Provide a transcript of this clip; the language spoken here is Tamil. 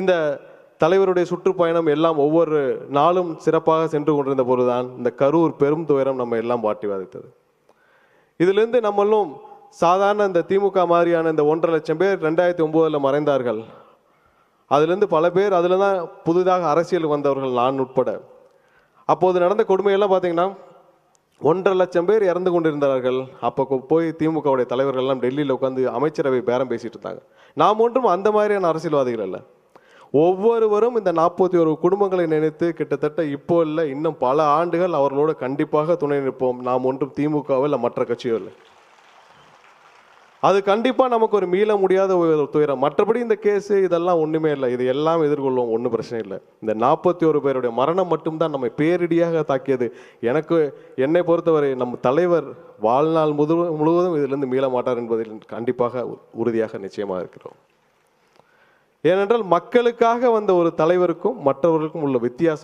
இந்த தலைவருடைய சுற்றுப்பயணம் எல்லாம் ஒவ்வொரு நாளும் சிறப்பாக சென்று கொண்டிருந்த பொழுதுதான் இந்த கரூர் பெரும் துயரம் நம்ம எல்லாம் வாட்டி வதைத்தது. இதிலிருந்து நம்மளும் சாதாரண இந்த திமுக மாதிரியான இந்த ஒன்றரை லட்சம் பேர் ரெண்டாயிரத்தி ஒம்போதில் மறைந்தார்கள். அதுலேருந்து பல பேர் அதில் தான் புதிதாக அரசியல் வந்தவர்கள் நான் உட்பட. அப்போது நடந்த கொடுமையெல்லாம் பார்த்தீங்கன்னா ஒன்றரை லட்சம் பேர் இறந்து கொண்டிருந்தார்கள். அப்போ போய் திமுகவுடைய தலைவர்கள் எல்லாம் டெல்லியில் உட்காந்து அமைச்சரவை பேரம் பேசிகிட்டு இருந்தாங்க. நாம் ஒன்றும் அந்த மாதிரியான அரசியல்வாதிகள் அல்ல. ஒவ்வொருவரும் இந்த நாற்பத்தி ஒரு குடும்பங்களை நினைத்து கிட்டத்தட்ட இப்போ இல்லை இன்னும் பல ஆண்டுகள் அவர்களோடு கண்டிப்பாக துணை நிற்போம். நாம் ஒன்றும் திமுகவோ இல்லை மற்ற கட்சியோ இல்லை. அது கண்டிப்பாக நமக்கு ஒரு மீள முடியாத ஒரு துயரம். மற்றபடி இந்த கேஸு இதெல்லாம் ஒன்றுமே இல்லை. இது எல்லாம் எதிர்கொள்வோம் ஒன்றும் பிரச்சனை இல்லை. இந்த நாற்பத்தி ஒரு பேருடைய மரணம் மட்டும்தான் நம்மை பேரிடியாக தாக்கியது. எனக்கு என்னை பொறுத்தவரை நம் தலைவர் வாழ்நாள் முழு முழுவதும் இதிலிருந்து மீள மாட்டார் என்பதில் கண்டிப்பாக உறுதியாக நிச்சயமாக இருக்கிறோம். ஏனென்றால் மக்களுக்காக வந்த ஒரு தலைவருக்கும் மற்றவர்களுக்கும் உள்ள வித்தியாசம்